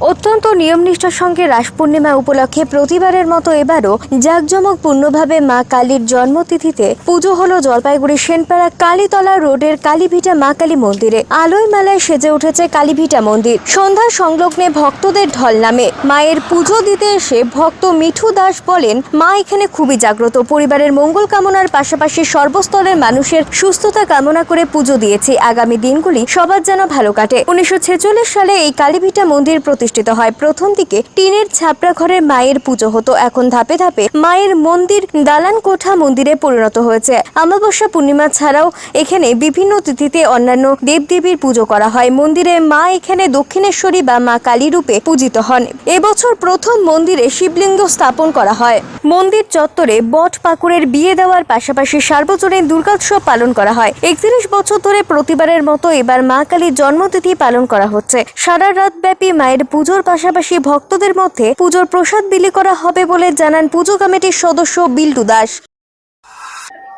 অত্যন্ত নিয়মনিষ্ঠার সঙ্গে রাস পূর্ণিমা উপলক্ষে প্রতিবারের মতো এবারও জাঁকজমকপূর্ণভাবে মা কালীর জন্মতিথিতে পুজো হলো জলপাইগুড়ি সেনপাড়া কালীতলা রোডের কালীভিটা মা কালী মন্দিরে। আলোয় মেলায় সেজে উঠেছে কালীভিটা মন্দির। সন্ধ্যা সংলগ্নে ভক্তদের ঢল নামে। মায়ের পুজো দিতে এসে ভক্ত মিঠু দাস বলেন, মা এখানে খুবই জাগ্রত। পরিবারের মঙ্গল কামনার পাশাপাশি সর্বস্তরের মানুষের সুস্থতা কামনা করে পুজো দিয়েছি। আগামী দিনগুলি সবার যেন ভালো কাটে। উনিশশো ছেচল্লিশ সালে এই কালীভিটা মন্দির প্রতিষ্ঠিত হয়। প্রথম দিকে টিনের ছাপড়া ঘরের মায়ের পুজো হতো। এখন ধাপে ধাপে মায়ের মন্দির দালান কোঠা মন্দিরে পরিণত হয়েছে। অমাবস্যা পূর্ণিমা ছাড়াও এখানে বিভিন্ন তিথিতে অন্যান্য দেবদেবীর পুজো করা হয়। মন্দিরে মা এখানে দক্ষিণেশ্বরী বা মা কালী রূপে পূজিত হন। এবছর প্রথম মন্দিরে শিবলিঙ্গ স্থাপন করা হয়। মন্দির চত্বরে বট পাকুড়ের বিয়ে দেওয়ার পাশাপাশি সার্বজনীন দুর্গোৎসব পালন করা হয়। একত্রিশ বছর ধরে প্রতিবারের মতো এবার মা কালীর জন্মতিথি পালন করা হচ্ছে। সারা রাত ব্যাপী মায়ের পুজোর পাশাপাশি ভক্তদের মধ্যে পুজোর প্রসাদ বিলি করা হবে বলে জানান পুজো কমিটির সদস্য বিল্টু দাস।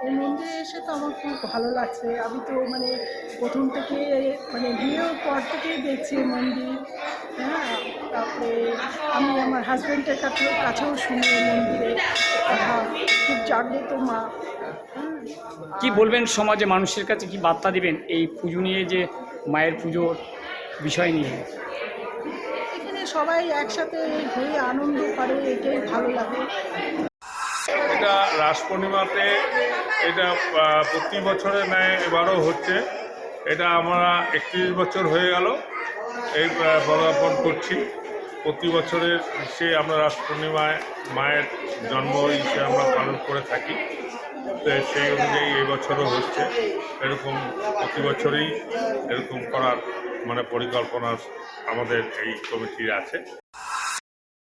এই মন্দিরে এসে তো আমার খুব ভালো লাগছে। আমি তো মানে প্রথম থেকে মানে বিয়ের পর থেকেই দেখছি মন্দির। হ্যাঁ তারপরে আমি আমার হাজব্যান্ডের কাছে কাছেও শুনি মন্দিরে কথা। খুব জাগ্রত মা। কি বলবেন সমাজে মানুষের কাছে কি বার্তা দিবেন এই পুজো নিয়ে যে মায়ের পুজোর বিষয় নিয়ে? এখানে সবাই একসাথে হয়ে আনন্দ করে, এটাই ভালো লাগে। এটা রাস পূর্ণিমাতে এটা প্রতি বছরের ন্যায় এবারও হচ্ছে। এটা আমরা একত্রিশ বছর হয়ে গেল, এই পদার্পণ করছি। প্রতি বছরের সে আমরা রাস পূর্ণিমায় মায়ের জন্ম হিসেবে আমরা পালন করে থাকি। সেই অনুযায়ী এই বছরও হচ্ছে। এরকম প্রতি বছরই এরকম করার মানে পরিকল্পনা আমাদের এই কমিটির আছে।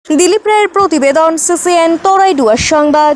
দিলীপ রায়ের প্রতিবেদন সিসিএন তরাইডুয়ার সংবাদ।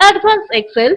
Advanced Excel.